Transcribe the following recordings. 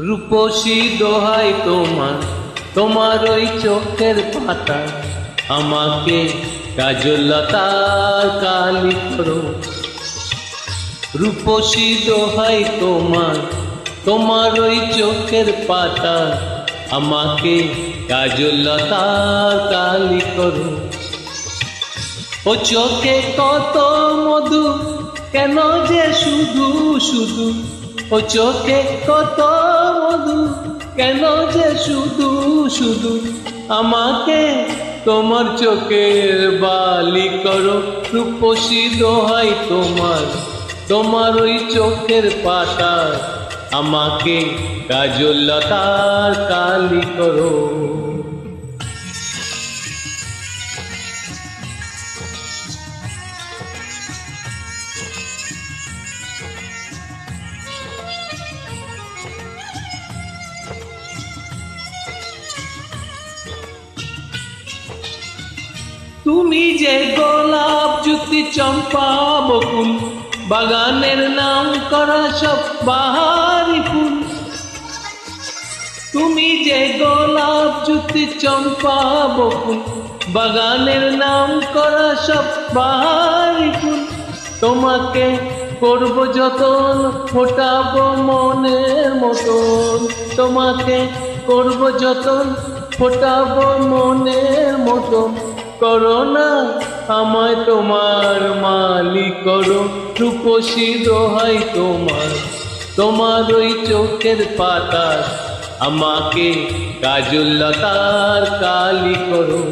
রূপসী দোহাই তোমার তোমার ওই চোখের পাতা। আমাকে কাজলতার কালি করো। রূপসী দোহাই তোমার তোমার ওই চোখের পাতা। আমাকে কাজলতার কালি করো। ও চোখে কত মধু, কেন যে শুধু শুধু ও চোখে কত মধু, কেন যে শুধু শুধু আমাকে তোমার চোখের বালি করো? রূপসী দোহাই তোমার তোমার ওই চোখের পাতা, আমাকে কাজলতার কালি করো। তুমি যে গোলাপ জুতি চম্পা বকুল, বাগানের নাম করা সব বাহারি ফুল। তুমি যে গোলাপ জুতি চম্পা বকুল, বাগানের নাম করা সব বাহারি ফুল। তোমাকে করব যতন, ফোটাবো মনের মতন। তোমাকে করব যতন, ফোটাবো মনের মতন। করো না, আমায় তোমার মালি করো। রূপসী দোহাই তোমার তোমার ওই চোখের পাতা আমাকে কাজুল্লতার কালি করো।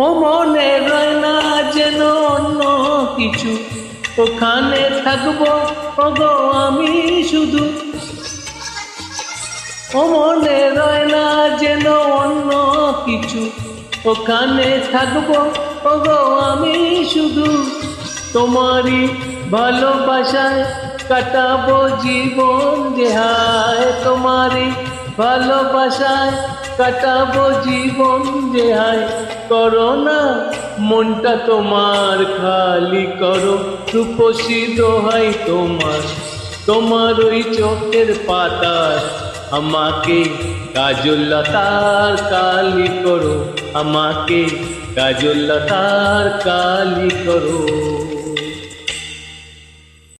ও মনে রয় না যেন অন্য কিছু। ওখানে থাকব, ওগো আমি শুধু। ও মনে রয় না যেন অন্য কিছু। ওখানে থাকব, ওগো আমি শুধু। তোমারই ভালোবাসায় কাটাবো জীবন দেহায় তোমারই ভালোবাসায় কাটাবো জীবন দেহায় করো না, মনটা তোমার খালি করো। রূপসী দোহাই তোমার তোমার ওই চোখের পাতা আমাকে কাজলতার কালি করো, আমাকে কাজলতার কালি করো।